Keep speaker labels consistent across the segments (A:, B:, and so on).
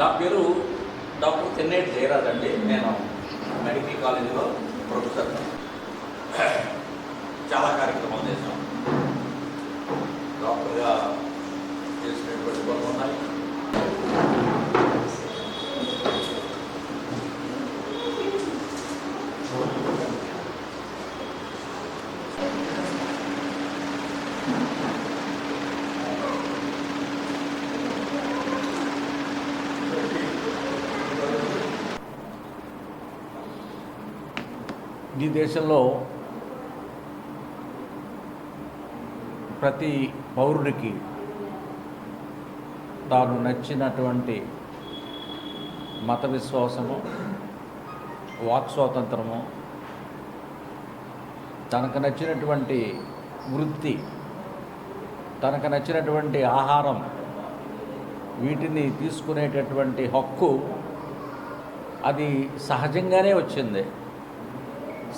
A: నా పేరు డాక్టర్ చెన్నైటి జయరాజ్ అండి. నేను మెడికల్ కాలేజీలో ప్రొఫెసర్. చాలా కార్యక్రమాలు చేశాం డాక్టర్గా చేసినటువంటి పనులు ఉన్నాయి. ఈ దేశంలో ప్రతి పౌరుడికి తాను నచ్చినటువంటి మత విశ్వాసము వాక్ స్వాతంత్రము తనకు నచ్చినటువంటి వృత్తి తనకు నచ్చినటువంటి ఆహారం వీటిని తీసుకునేటటువంటి హక్కు అది సహజంగానే వచ్చింది.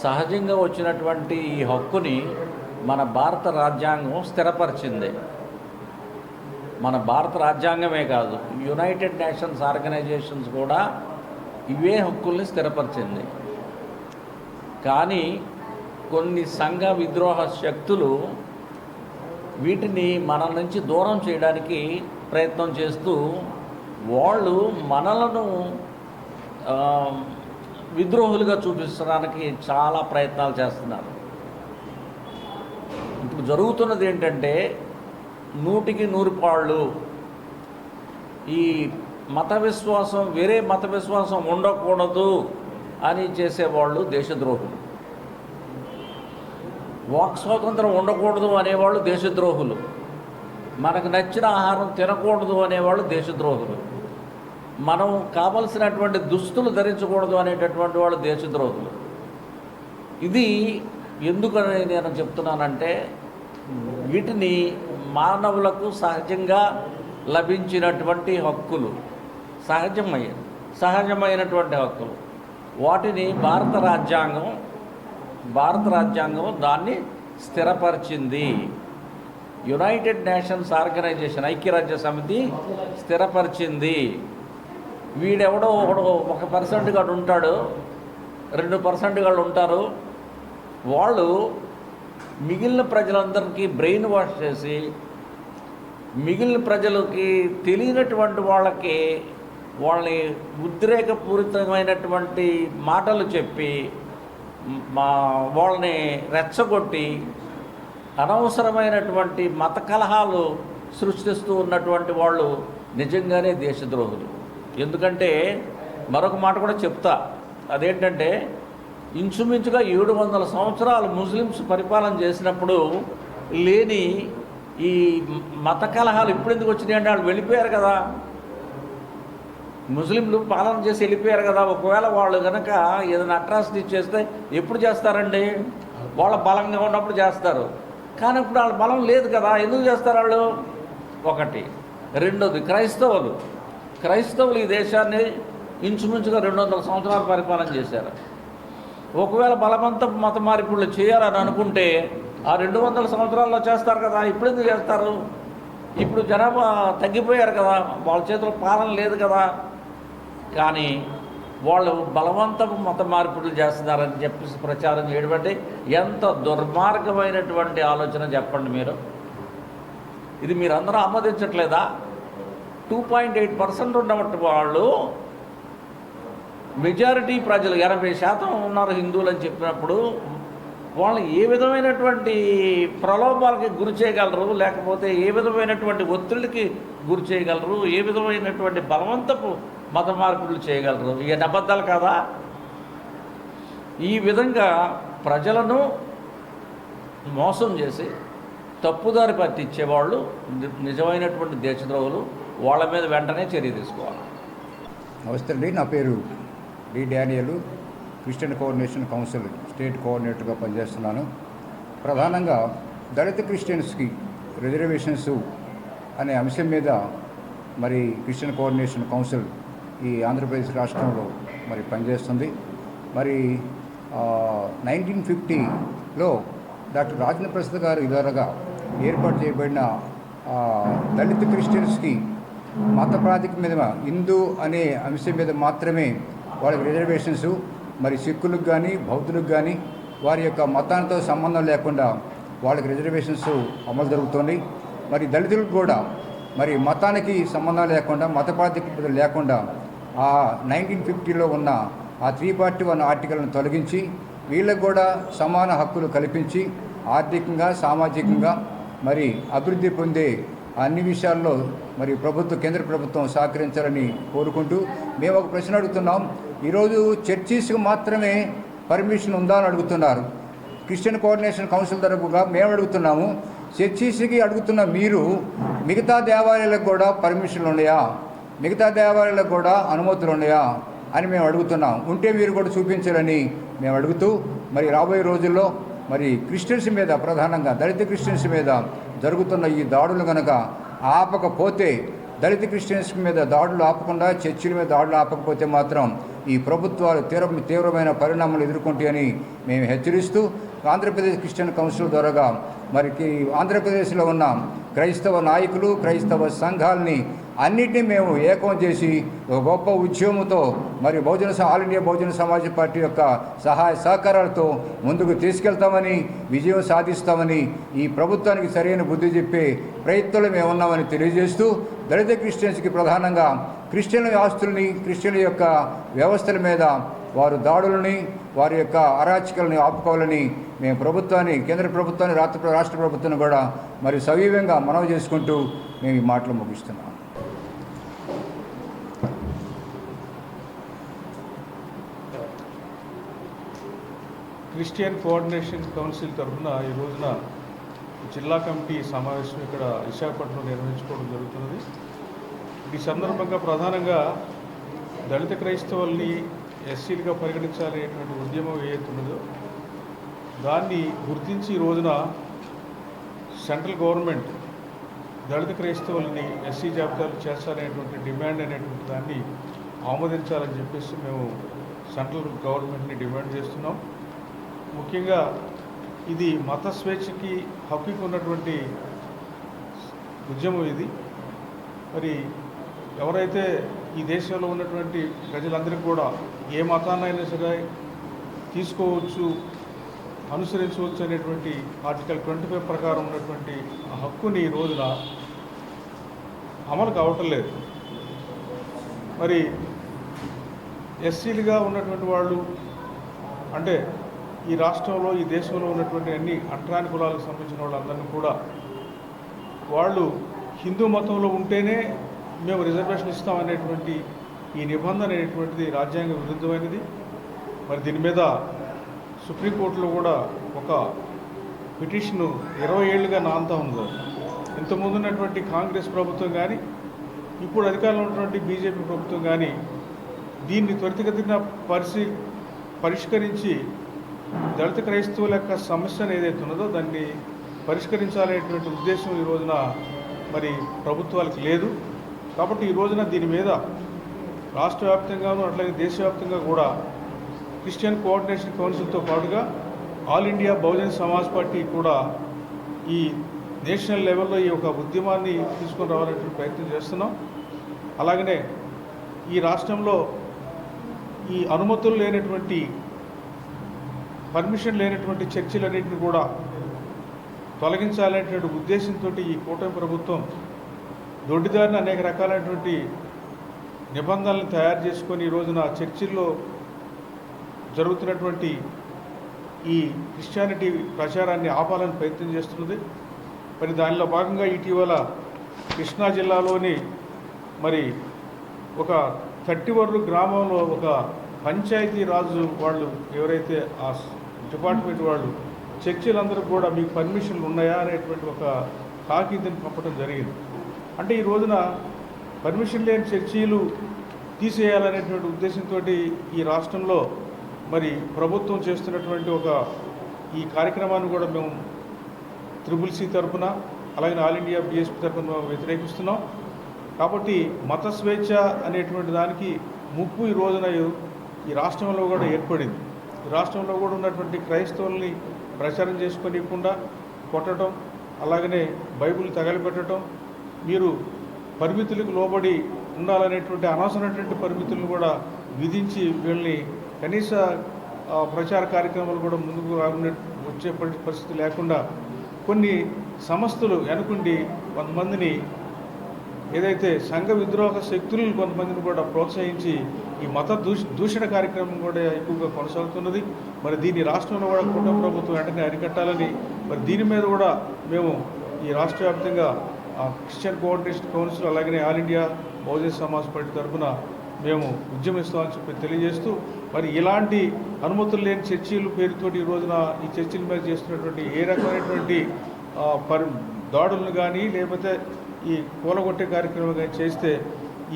A: సహజంగా వచ్చినటువంటి ఈ హక్కుని మన భారత రాజ్యాంగం స్థిరపరిచింది. మన భారత రాజ్యాంగమే కాదు యునైటెడ్ నేషన్స్ ఆర్గనైజేషన్స్ కూడా ఇవే హక్కుల్ని స్థిరపరిచింది. కానీ కొన్ని సంఘ విద్రోహ శక్తులు వీటిని మన నుంచి దూరం చేయడానికి ప్రయత్నం చేస్తూ వాళ్ళు మనలను విద్రోహులుగా చూపించడానికి చాలా ప్రయత్నాలు చేస్తున్నారు. ఇప్పుడు జరుగుతున్నది ఏంటంటే నూటికి నూరు పాళ్ళు ఈ మత విశ్వాసం వేరే మత విశ్వాసం ఉండకూడదు అని చేసేవాళ్ళు దేశద్రోహులు. వాక్ స్వాతంత్రం ఉండకూడదు అనేవాళ్ళు దేశద్రోహులు. మనకు నచ్చిన ఆహారం తినకూడదు అనేవాళ్ళు దేశద్రోహులు. మనం కావలసినటువంటి దుస్తులు ధరించకూడదు అనేటటువంటి వాళ్ళు దేశద్రోహులు. ఇది ఎందుకని నేను చెప్తున్నానంటే వీటిని మానవులకు సహజంగా లభించినటువంటి హక్కులు సహజమైన సహజమైనటువంటి హక్కులు. వాటిని భారత రాజ్యాంగం భారత రాజ్యాంగం దాన్ని స్థిరపరిచింది. యునైటెడ్ నేషన్స్ ఆర్గనైజేషన్ ఐక్యరాజ్య సమితి స్థిరపరిచింది. వీడెవడో ఒకడు ఒక పర్సెంట్ గాడు ఉంటాడు రెండు పర్సెంట్ గాళ్ళు ఉంటారు. వాళ్ళు మిగిలిన ప్రజలందరికీ బ్రెయిన్ వాష్ చేసి మిగిలిన ప్రజలకి తెలియనటువంటి వాళ్ళకి వాళ్ళని ఉద్రేకపూరితమైనటువంటి మాటలు చెప్పి మా వాళ్ళని రెచ్చగొట్టి అనవసరమైనటువంటి మత కలహాలు సృష్టిస్తూ ఉన్నటువంటి వాళ్ళు నిజంగానే దేశద్రోహులు. ఎందుకంటే మరొక మాట కూడా చెప్తా. అదేంటంటే ఇంచుమించుగా ఏడు వందల సంవత్సరాలు ముస్లిమ్స్ పరిపాలన చేసినప్పుడు లేని ఈ మత కలహాలు ఇప్పుడు ఎందుకు వచ్చినాయి అంటే వాళ్ళు వెళ్ళిపోయారు కదా. ముస్లింలు పాలన చేసి వెళ్ళిపోయారు కదా. ఒకవేళ వాళ్ళు కనుక ఏదైనా అట్రాసిటీ చేస్తే ఎప్పుడు చేస్తారండి? వాళ్ళ బలంగా ఉన్నప్పుడు చేస్తారు. కానీ ఇప్పుడు వాళ్ళ బలం లేదు కదా. ఎందుకు చేస్తారు వాళ్ళు? ఒకటి. రెండోది క్రైస్తవులు. క్రైస్తవులు ఈ దేశాన్ని ఇంచుమించుగా రెండు వందల సంవత్సరాలు పరిపాలన చేశారు. ఒకవేళ బలవంతపు మత మార్పులు చేయాలని అనుకుంటే ఆ రెండు వందల సంవత్సరాల్లో చేస్తారు కదా ఇప్పుడు ఎందుకు చేస్తారు? ఇప్పుడు జనాభా తగ్గిపోయారు కదా వాళ్ళ చేతిలో పాలన లేదు కదా. కానీ వాళ్ళు బలవంతపు మత మార్పులు చేస్తున్నారని చెప్పేసి ప్రచారం చేయడం అంటే ఎంత దుర్మార్గమైనటువంటి ఆలోచన చెప్పండి మీరు. ఇది మీరందరూ ఆమోదించట్లేదా? టూ పాయింట్ ఎయిట్ పర్సెంట్ ఉన్నటువంటి వాళ్ళు మెజారిటీ ప్రజలు ఎనభై శాతం ఉన్నారు హిందువులు అని చెప్పినప్పుడు వాళ్ళని ఏ విధమైనటువంటి ప్రలోభాలకి గురి చేయగలరు? లేకపోతే ఏ విధమైనటువంటి ఒత్తిడికి గురి చేయగలరు? ఏ విధమైనటువంటి బలవంతపు మత మార్పులు చేయగలరు? ఇక అబద్ధాలు కదా? ఈ విధంగా ప్రజలను మోసం చేసి తప్పుదారి పట్టించేవాళ్ళు ని- నిజమైనటువంటి దేశద్రోహులు వాళ్ళ మీద వెంటనే చర్య తీసుకోవాలి.
B: నమస్తే అండి నా పేరు D Daniel Christian coordination council state కోఆర్డినేటర్గా పనిచేస్తున్నాను. ప్రధానంగా దళిత క్రిస్టియన్స్కి రిజర్వేషన్స్ అనే అంశం మీద మరి క్రిస్టియన్ కోఆర్డినేషన్ కౌన్సిల్ ఈ ఆంధ్రప్రదేశ్ రాష్ట్రంలో మరి పనిచేస్తుంది. మరి నైన్టీన్ ఫిఫ్టీలో డాక్టర్ రాజేంద్ర ప్రసాద్ గారు ఇదారగా ఏర్పాటు చేయబడిన దళిత క్రిస్టియన్స్కి మత ప్రాతిక మీద హిందూ అనే అంశం మీద మాత్రమే వాళ్ళకి రిజర్వేషన్స్ మరి సిక్కులకు కానీ బౌద్ధులకు కానీ వారి యొక్క మతాలతో సంబంధం లేకుండా వాళ్ళకి రిజర్వేషన్స్ అమలు జరుగుతుంది. మరి దళితులకు కూడా మరి మతానికి సంబంధం లేకుండా మత ప్రాతిపదిక లేకుండా ఆ నైన్టీన్ ఫిఫ్టీలో ఉన్న ఆ త్రీ పార్టీ వన్ ఆర్టికల్ను తొలగించి వీళ్ళకు కూడా సమాన హక్కులు కల్పించి ఆర్థికంగా సామాజికంగా మరి అభివృద్ధి పొందే అన్ని విషయాల్లో మరి ప్రభుత్వం కేంద్ర ప్రభుత్వం సహకరించాలని కోరుకుంటూ మేము ఒక ప్రశ్న అడుగుతున్నాం. ఈరోజు చర్చీస్కి మాత్రమే పర్మిషన్ ఉందా అని అడుగుతున్నారు. క్రిస్టియన్ కోఆర్డినేషన్ కౌన్సిల్ తరపుగా మేము అడుగుతున్నాము. చర్చీస్కి అడుగుతున్న మీరు మిగతా దేవాలయాలకు కూడా పర్మిషన్లు ఉన్నాయా? మిగతా దేవాలయాలకు కూడా అనుమతులు ఉన్నాయా? అని మేము అడుగుతున్నాం. ఉంటే మీరు కూడా చూపించాలని మేము అడుగుతూ మరి రాబోయే రోజుల్లో మరి క్రిస్టియన్స్ మీద ప్రధానంగా దళిత క్రిస్టియన్స్ మీద జరుగుతున్న ఈ దాడులు కనుక ఆపకపోతే దళిత క్రిస్టియన్స్ మీద దాడులు ఆపకుండా చర్చిల మీద దాడులు ఆపకపోతే మాత్రం ఈ ప్రభుత్వాలు తీవ్ర తీవ్రమైన పరిణామాలు ఎదుర్కొంటాయని మేము హెచ్చరిస్తూ ఆంధ్రప్రదేశ్ క్రిస్టియన్ కౌన్సిల్ ద్వారాగా మరికి ఆంధ్రప్రదేశ్లో ఉన్న క్రైస్తవ నాయకులు క్రైస్తవ సంఘాలని అన్నిటినీ మేము ఏకం చేసి ఒక గొప్ప ఉద్యమంతో మరి Bahujan all India Bahujan Samaj party యొక్క సహాయ సహకారాలతో ముందుకు తీసుకెళ్తామని విజయం సాధిస్తామని ఈ ప్రభుత్వానికి సరైన బుద్ధి చెప్పే ప్రయత్నంలో మేము ఉన్నామని తెలియజేస్తూ దళిత క్రిస్టియన్స్కి ప్రధానంగా క్రిస్టియన్ల ఆస్తుల్ని క్రిస్టియన్ల యొక్క వ్యవస్థల మీద వారు దాడులని వారి యొక్క అరాచకాలని ఆపుకోవాలని మేము ప్రభుత్వాన్ని కేంద్ర ప్రభుత్వాన్ని రాష్ట్ర రాష్ట్ర ప్రభుత్వాన్ని కూడా మరి సవీవంగా మనవి చేసుకుంటూ మేము ఈ మాటలు ముగిస్తున్నాం.
C: క్రిస్టియన్ కోఆర్డినేషన్ కౌన్సిల్ తరఫున ఈ రోజున జిల్లా కమిటీ సమావేశం ఇక్కడ విశాఖపట్నంలో నిర్వహించుకోవడం జరుగుతున్నది. ఈ సందర్భంగా ప్రధానంగా దళిత క్రైస్తవుల్ని ఎస్సీలుగా పరిగణించాలనేటువంటి ఉద్యమం ఏదైతున్నదో దాన్ని గుర్తించి ఈ రోజున సెంట్రల్ గవర్నమెంట్ దళిత క్రైస్తవుల్ని ఎస్సీ జాబితాలు చేస్తారనేటువంటి డిమాండ్ అనేటువంటి దాన్ని ఆమోదించాలని చెప్పేసి మేము సెంట్రల్ గవర్నమెంట్ని డిమాండ్ చేస్తున్నాం. ముఖ్యంగా ఇది మత స్వేచ్ఛకి హక్కుకి ఉన్నటువంటి ఉద్యమం ఇది. మరి ఎవరైతే ఈ దేశంలో ఉన్నటువంటి ప్రజలందరికీ కూడా ఏ మతాన్నైనా సరే తీసుకోవచ్చు అనుసరించవచ్చు అనేటువంటి ఆర్టికల్ ట్వంటీ ఫైవ్ ప్రకారం ఉన్నటువంటి ఆ హక్కుని ఈ రోజున అమలు కావటం లేదు. మరి ఎస్సీలుగా ఉన్నటువంటి వాళ్ళు అంటే ఈ రాష్ట్రంలో ఈ దేశంలో ఉన్నటువంటి అన్ని అంటరాని కులాలకు సంబంధించిన వాళ్ళందరినీ కూడా వాళ్ళు హిందూ మతంలో ఉంటేనే మేము రిజర్వేషన్ ఇస్తామనేటువంటి ఈ నిబంధన అనేటువంటిది రాజ్యాంగ విరుద్ధమైనది. మరి దీని మీద సుప్రీంకోర్టులో కూడా ఒక పిటిషను ఇరవై ఏళ్ళుగా నాంతా ఉంది. ఇంతకుముందు ఉన్నటువంటి కాంగ్రెస్ ప్రభుత్వం కానీ ఇప్పుడు అధికారంలో ఉన్నటువంటి బీజేపీ ప్రభుత్వం కానీ దీన్ని త్వరితగతిన పరిశీ పరిష్కరించి దళిత క్రైస్తవుల యొక్క సమస్యను ఏదైతే ఉన్నదో దాన్ని పరిష్కరించాలనేటువంటి ఉద్దేశం ఈ రోజున మరి ప్రభుత్వాలకు లేదు. కాబట్టి ఈ రోజున దీని మీద రాష్ట్ర వ్యాప్తంగాను అట్లాగే దేశవ్యాప్తంగా కూడా క్రిస్టియన్ కోఆర్డినేషన్ కౌన్సిల్తో పాటుగా all India Bahujan Samaj party కూడా ఈ నేషనల్ లెవెల్లో ఈ యొక్క ఉద్యమాన్ని తీసుకొని రావాలనేటువంటి ప్రయత్నం చేస్తున్నాం. అలాగనే ఈ రాష్ట్రంలో ఈ అనుమతులు లేనటువంటి పర్మిషన్ లేనటువంటి చర్చిలన్నింటినీ కూడా తొలగించాలనేటువంటి ఉద్దేశంతో ఈ కూటమి ప్రభుత్వం దొడ్డిదారిన అనేక రకాలైనటువంటి నిబంధనలను తయారు చేసుకొని ఈ రోజున చర్చిల్లో జరుగుతున్నటువంటి ఈ క్రిస్టియానిటీ ప్రచారాన్ని ఆపాలని ప్రయత్నం చేస్తున్నది. మరి దానిలో భాగంగా ఇటీవల కృష్ణా జిల్లాలోని మరి ఒక థర్టీవర్రు గ్రామంలో ఒక పంచాయతీ రాజు వాళ్ళు ఎవరైతే ఆ డిపార్ట్మెంట్ వాళ్ళు చర్చిలందరూ కూడా మీకు పర్మిషన్లు ఉన్నాయా అనేటువంటి ఒక తాకీదుని పంపడం జరిగింది. అంటే ఈ రోజున పర్మిషన్ లేని చర్చీలు తీసేయాలనేటువంటి ఉద్దేశంతో ఈ రాష్ట్రంలో మరి ప్రభుత్వం చేస్తున్నటువంటి ఒక ఈ కార్యక్రమాన్ని కూడా మేము త్రిబుల్ సి తరఫున అలాగే ఆల్ ఇండియా బీఎస్పీ తరఫున మేము వ్యతిరేకిస్తున్నాం. కాబట్టి మత స్వేచ్ఛ అనేటువంటి దానికి ముప్పు ఈ రోజున ఈ రాష్ట్రంలో కూడా ఏర్పడింది. రాష్ట్రంలో కూడా ఉన్నటువంటి క్రైస్తవుల్ని ప్రచారం చేసుకోనివ్వకుండా కొట్టడం అలాగనే బైబిల్ తగలబెట్టడం మీరు పరిమితులకు లోబడి ఉండాలనేటువంటి అనవసరమైనటువంటి పరిమితులను కూడా విధించి వీళ్ళని కనీస ప్రచార కార్యక్రమాలు కూడా ముందుకు రాకుండా వచ్చే పరిస్థితి లేకుండా కొన్ని సంస్థలు వెనుకుండి కొంతమందిని ఏదైతే సంఘ విద్రోహ శక్తులను కొంతమందిని కూడా ప్రోత్సహించి ఈ మత దూష దూషణ కార్యక్రమం కూడా ఎక్కువగా కొనసాగుతున్నది. మరి దీన్ని రాష్ట్రంలో కూడా కుటుంబ ప్రభుత్వం వెంటనే అరికట్టాలని మరి దీని మీద కూడా మేము ఈ రాష్ట్ర వ్యాప్తంగా ఆ, క్రిస్టియన్ కోఆర్డినేషన్ కౌన్సిల్ అలాగే all India Bahujan Samaj party తరఫున మేము ఉద్యమిస్తామని చెప్పి తెలియజేస్తూ మరి ఇలాంటి అనుమతులు లేని చర్చీలు పేరుతో ఈ రోజున ఈ చర్చిల మీద చేస్తున్నటువంటి ఏ రకమైనటువంటి పరి దాడులను కానీ లేకపోతే ఈ పూలగొట్టే కార్యక్రమం కానీ చేస్తే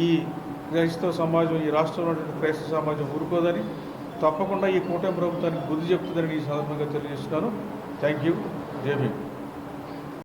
C: ఈ క్రైస్తవ సమాజం ఈ రాష్ట్రంలో క్రైస్తవ సమాజం ఊరుకోదని తప్పకుండా ఈ కూటమి ప్రభుత్వానికి బుద్ధి చెప్తుందని ఈ సందర్భంగా తెలియజేస్తున్నాను. థ్యాంక్ యూ జై